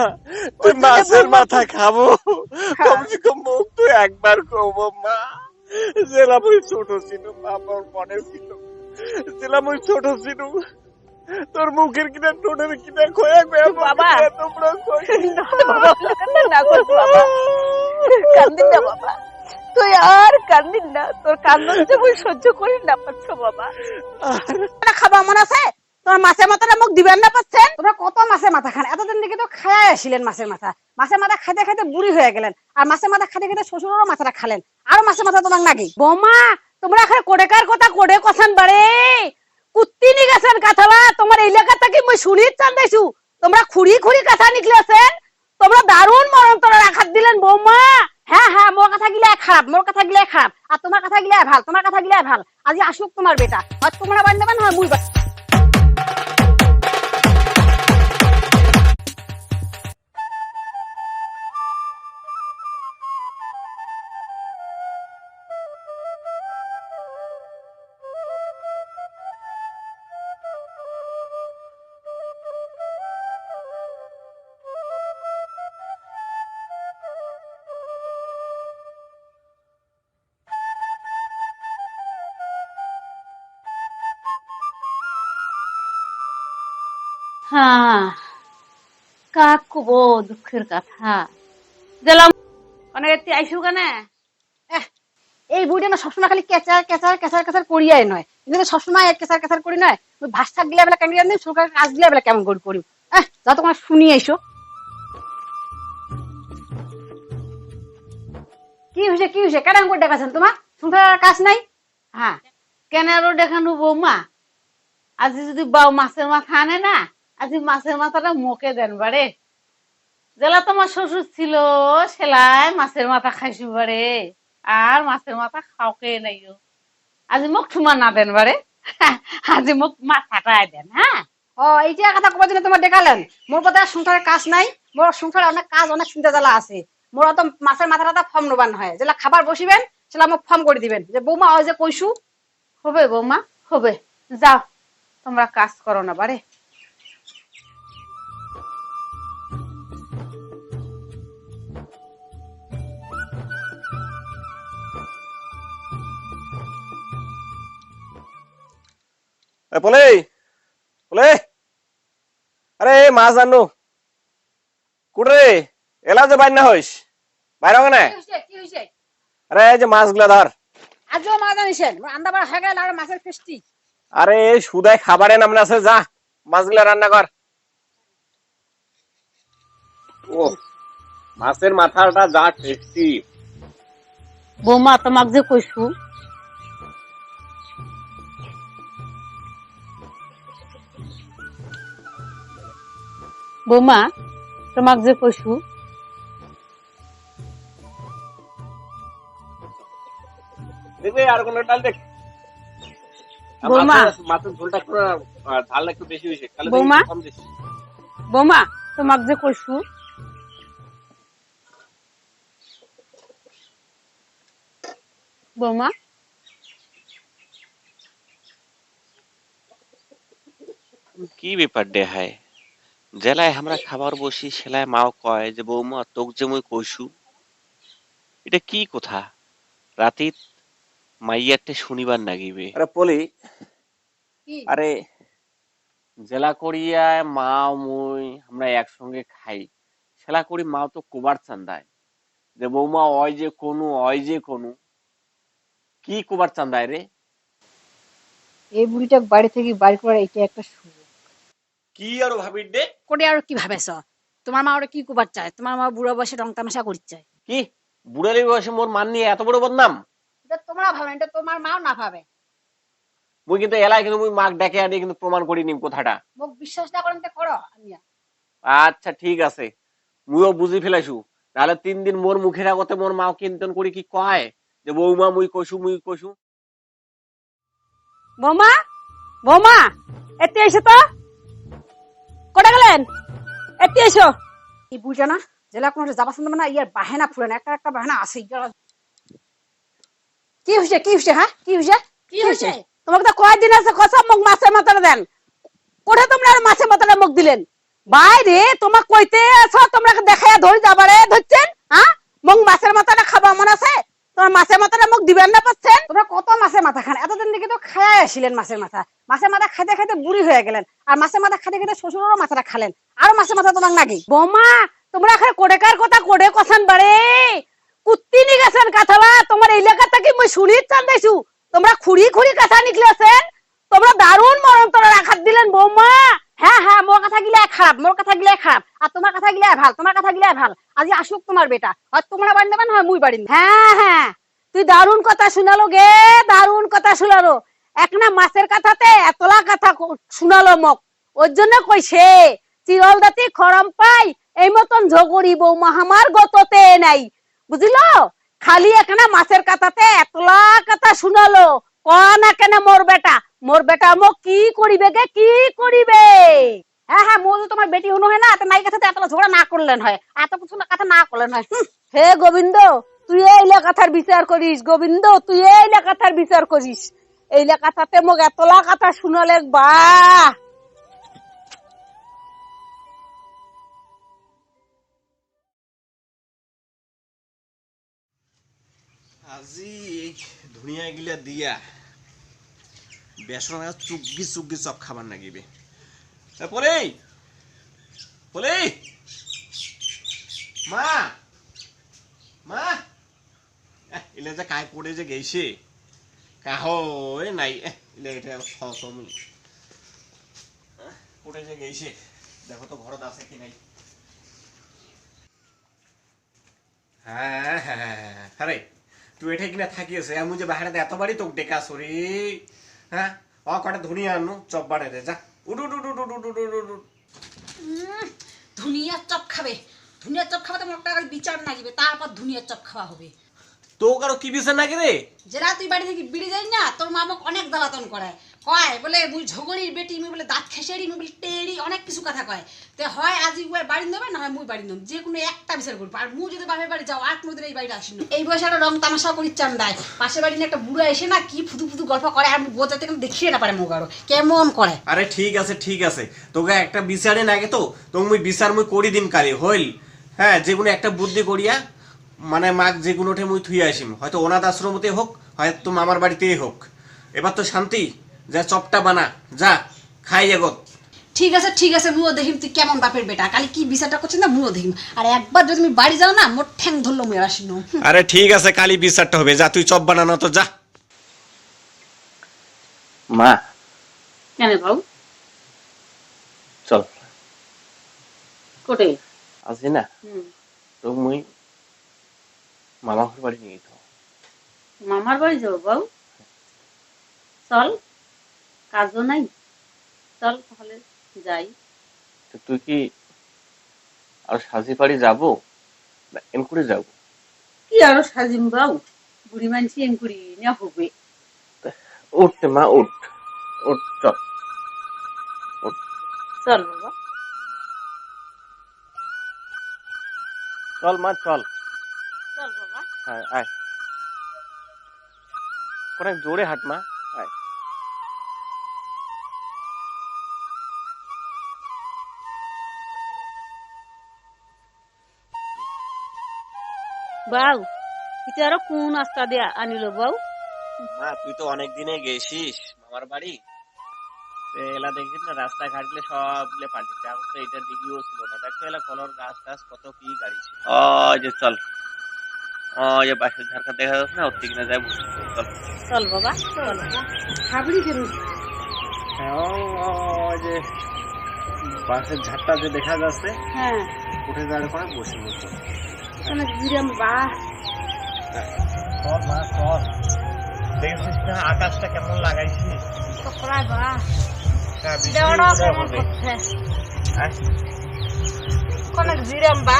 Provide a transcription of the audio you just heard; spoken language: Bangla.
তুই মাছের মাথা খাব। হ্যাঁ। কমসে কম মুখ তো একবার কমো মা। জেলাম ওই ছোট ছিল বাবার মনে ছিল জেলাম ওই ছোট ছিল তোর মুখের কিনা টোনের কিনা খোয়া খোয়া বাবা। তোমরা না, বাবা, কান্না না বাবা। কান্দিন না বাবা। তুই আর কান্দিন না তোর কান্না যে মুই সহ্য করি না পারছ বাবা। খাবা মনে আছে? তোমার মাছের মাথাটা মুখ দিবেন না পাচ্ছেন? তোমরা কত মাছের মাথা খান? এতদিন থেকে তো খায় আসিলেন মাছের মাথা। মাছের মাথা খাইতে খাইতে বুড়ি হয়ে গেলেন। আর মাছের মাথা খাইতে খাইতে শ্বশুরেরও মাথাটা খালেন। আর মাছের মাথা তোমার নাকি বৌমা, তোমরা এখন কোডেকার কথা কোডে কসান বাড়ে? কাথালা তোমার এলাকা থেকে মই শুনি চান্দাইছু তোমরা খুঁড়ি খুঁড়ি কথা নিকলেছেন তোমরা দারুণ মরণ তোরা রাখাত দিলেন বৌমা। হ্যাঁ হ্যাঁ মোর কথা গিলা খারাপ মোর কথা গিলা খারাপ আর তোমার কথা গিলা ভালো তোমার কথা গিলা ভালো আজি আসুক তোমার বেটা। আর তোমরা বান্ধবেন হয় মুই হ্যাঁ কাক কব দুঃখের কথা। গেলাম। অনেক এতে আইসু কেনে এই বুড়িটা না সবসময় খালি কেচার কেচার কেচার কেচার করিয়াই নয়। কিন্তু সবসময় কেচার কেচার করি নয়। ভাষা গিলা বেলা কেমন জানি সরকার কাজ গিলা বেলা কেমন করি করি। এহ যা তোমার শুনি আইসো। কি হয়েছে কি হয়েছে কেন করে দেখাছেন তোমার সংসারের কাজ নাই? হ্যাঁ। কেন আরও দেখানো বৌমা? আজি যদি বাউ মাছের মাথা আনে না আজি মাছের মাথাটা মুখে দেন বারে জেলা তোমার শ্বশুর ছিল সেলাই মাছের মাথা খাইছি বারে আর মাছের মাথা খাওকে নাইও আজি মোক ঠুমা না দেন বারে আজি মোক মাথাটা দেন হ্যাঁ ও এইটা কথা কবার জন্য তোমার দেখালেন। মোর কথা সংসারের কাজ নাই। মোর সংসারে অনেক কাজ অনেক চিন্তা জ্বালা আছে মোর তো মাছের মাথাটা ফর্ম নবান হয় যেটা খাবার বসিবেন সেটা মোক ফর্ম করে দিবেন। যে বৌমা ওই যে কইসু হবে বৌমা হবে। যাও তোমরা কাজ করো না বারে পলে পলে আরে এ মাছ আনো। কুড়ে এলা যে বাইর না হইস বাইর হবে না আরে যে মাছগুলা ধর। আজও মাছ হয়ে গেল আর মাছের ফেস্টি আরে খাবারে নাম আছে যা মাছগুলা রান্না কর। ও মাছের মাথাটা যা টেস্টি বৌমা তোমাক যে কইসু বৌমা তোমাক যে কইসু দেখবে আর কোন ডাল দেখ আর বৌমা। মাছের- মাছের ঝোলটা একটু ঝাল একটু বেশি হয়েছে তাহলে দেখি বৌমা। কম দিস। বৌমা তোমাক যে কইসু বৌমা কি ব্যাপার দেহায় জেলায় আমরা খাবার বসি সেলায় মাও কয় যে বৌমা তোক যে মুই কইসু এটা কি কথা? রাতিত মাইয়ারটে শুনিবার নাগিবে। আরে পলি আরে জেলা করিয়ায় মা মুই আমরা একসঙ্গে খাই। সেলা করি মাও তো কোবার চান্দায়। যে বৌমা অয় যে কোনো অয় যে কোনো কি কোবার চান্দায় রে? এই বুড়িটা বাড়ি থেকে বাড়ি করার এটা একটা সুযোগ। কি আর ভাবির দে করে আর কি ভাবেছ? তোমার মা ওরা কি কুবার চায়? তোমার মা বুড়ো বয়সে রং তামাশা করছে। কি? বুড়ালি বয়সে মোর মান নিয়ে এত বড় বদনাম? এটা তোমরা ভাবে এটা তোমার মাও না ভাবে। মুই কিন্তু এলাই কিন্তু মুই মাক ডেকে আনি কিন্তু প্রমাণ করি নিম কথাটা। মোক বিশ্বাস না করেন তো করো আমি আচ্ছা ঠিক আছে। মুইও বুঝি ফেলাইছু। তাহলে তিন দিন মোর মুখের আগতে মোর মাও কীর্তন করি কি কয়? যে বৌমা মুই কইছু মুই কইছু। বৌমা? বৌমা? এতে এসো তো? কোটা গেলেন? এসো। এই বুড়িটা না জেলা কোনো যাবা শুনতে না ইয়ার বাহেনা ফুরেন একটা একটা বাহেনা আছে কি হয়েছে কি হয়েছে হ্যাঁ? কি হয়েছে কি হয়েছে তোমাকে তো কয়দিন আছে মুখ মাছের মাথাটা দেন? কোঠে তোমরা আর মাছের মাথাটা মুখ দিলেন? বাইরে তোমাক কইতে আছো তোমরা তো ধরে যাবারে ধরছেন? হ্যাঁ? মোক মাছের মাথাটা খাবা মন আছে? তোমার মাছের মাথাটা মোক দিবেন না পাচ্ছেন? তোমরা কত মাছের মাথা খান এতদিন থেকে তো খায় আসিলেন মাছের মাথা। মাছের মাথা খাইতে খাইতে বুড়ি হয়ে গেলেন। আর মাছের মাথা খাইতে খাইতে শ্বশুরেরও মাথাটা খালেন। আর মাছের মাথা তোমার নাকি? বৌমা, তোমরা এখানে কোডেকার কথা কোডে কসান বারে কুত্তি নি গেছেন কাথালা তোমার এলাকা থেকে মই শুনি চান চান্দাইছু তোমরা খুঁড়ি খুঁড়ি কথা নিকলেছেন তোমরা দারুণ মরণ তোরা রাখাত দিলেন বৌমা। হ্যাঁ হ্যাঁ মোর কথা গিলা খারাপ মোর কথা গিলা খারাপ আর তোমার কথা গিলা ভালো, তোমার কথা গিলা ভালো। আজি আসুক তোমার বেটা। হয়, তোমরা বাড়ি নেবেন হয়, মুই বাড়ি। হ্যাঁ হ্যাঁ। তুই দারুণ কথা শুনালো গে, দারুণ কথা শুনালো। এক না মাছের কথাতে এতলা কথা শুনালো মোক। ওর জন্য কইছে, চিরল দাতি খরম পাই, এই মতন ঝগড়ি বৌমা আমার গততে নাই। বুঝিলো? খালি এখানে মাছের কথাতে এতলা কথা শুনালো। ক না কেন মোর বেটা? মোর বেটা মোক কি করিবে গে? কি করিবে? হ্যাঁ হ্যাঁ যদি তোমার বেটি হনো হয় না, তো নাই কথাতে এতলা ঝগড়া না করলেন হয়। এত কিছু কথা না করলেন হয়। হে গোবিন্দ, তুই এইলা কথার বিচার করিস। গোবিন্দ, তুই এইলা কথার বিচার করিস। এইলা কথাতে মোক এতলা কথা শুনালে বা আজি এই ধুনীয়া গিলা দিয়া। বেসন চুগি চুগি চব খাবার নাগিবে। এ পরে পরে মা। মা। এহ, ইলে যে কাই পড়ে যে গেছে কাহ এ নাই এটা সমি পড়ে যে গেছে দেখো তো ঘরত আছে কি নাই হ্যাঁ হ্যাঁ হ্যাঁ আরে তুই এটা কিনা থাকি আছে আমি যে বাহারে এতবারই তোকে ডেকা সরি হ্যাঁ অ কটা ধুনিয়া আনু চপ বাড়ে দে যা উডু উডু উডু উডু উডু উডু উডু ধুনিয়ার চপ খাবে ধুনিয়ার চপ খাওয়াতে মোট বিচার নাগিবে তারপর ধুনিয়ার চপ খাওয়া হবে তো কারও কি বিষয় নাকি রে? যেটা তুই বাড়ি থেকে বিড়ি যাই না তোর মা আমাকে অনেক জ্বালাতন করে কয় বলে মুই ঝগড়ির বেটি মুই বলে দাঁত খেসেরি মুই বলে টেরি অনেক কিছু কথা কয়। তে হয় আজি উয়ার বাড়ি নেবে না হয় মুই বাড়ি নেব। যে কোনো একটা বিচার করব। আর মুই যদি বাপের বাড়ি যাও আর কোনোদিন এই বাড়িতে আসিনি। এই বয়সে একটা রং তামাশা করি চান্দায় পাশের বাড়ি নিয়ে একটা বুড়া এসে না কি ফুদু ফুদু গল্প করে আর বোঝাতে কেন দেখিয়ে না পারে মুখ আরও। কেমন করে? আরে ঠিক আছে ঠিক আছে। তোকে একটা বিচারে নাগে তো তোকে মুই বিচার মুই করি দিন কালি হইল। হ্যাঁ যে কোনো একটা বুদ্ধি করিয়া মানে মাক যে কোনোটে মুই থুই আসিম। হয়তো অনাথ আশ্রমতে হোক হয়তো মামার বাড়িতেই হোক। এবার তো শান্তি যা চপটা বানা যা খাই এগত ঠিক আছে ঠিক আছে মুও দেখিম তুই কেমন বাপের বেটা। কালি কি বিচারটা করছিস না মুও দেখিম। আর একবার যদি তুমি বাড়ি যাও না মোর ঠ্যাং ধরলো মুই আসিনো। আরে ঠিক আছে কালি বিচারটা হবে। যা তুই চপ বানানো তো যা। মা। কেন বাবু? চল। কোটে? আজি না। তো মুই মামা ঘর বাড়ি নিয়ে যেত মামার বাড়ি যাব বাবু। চল কাজও নাই। চল তাহলে যাই। তো তুই কি আর সাজি বাড়ি যাব না এম করে যাব? কি আরও সাজিম বাবু? বুড়ি মানছি এম করি না হবে। উঠ মা উঠ। উঠ চল। চল বাবা। চল মা চল। বাবা আয়। অনেক জোরে হাঁট মা আয়। বাউ এটা আরও কোন আস্তা দিয়ে আনিল বাউ? মা তুই তো অনেক দিনে গেছিস মামার বাড়ি। এলা দেখি না রাস্তা ঘাটলে সবগুলো পাল্টিছে। এখন তো এটা দিকেও ছিল না। দেখো এলা কলর গাছ টাছ কত কি গাড়ি ছিল। যে চল। যে বাসের ঝাড়কা দেখা যাচ্ছে না ওর দিকে না যাব চল। বাবা চল। কেন হ্যাঁ, যে বাসের ঝাড়টা যে দেখা যাচ্ছে হ্যাঁ। উঠে যাওয়ার পরে বসে বসে। অনেক জিরাম বা। চল মা চল। দেখছিস না আকাশটা কেমন লাগাইছি? কপড়া বা। হ্যাঁ, দেওয়াটা কেমন করছে? অনেক জিরাম বা।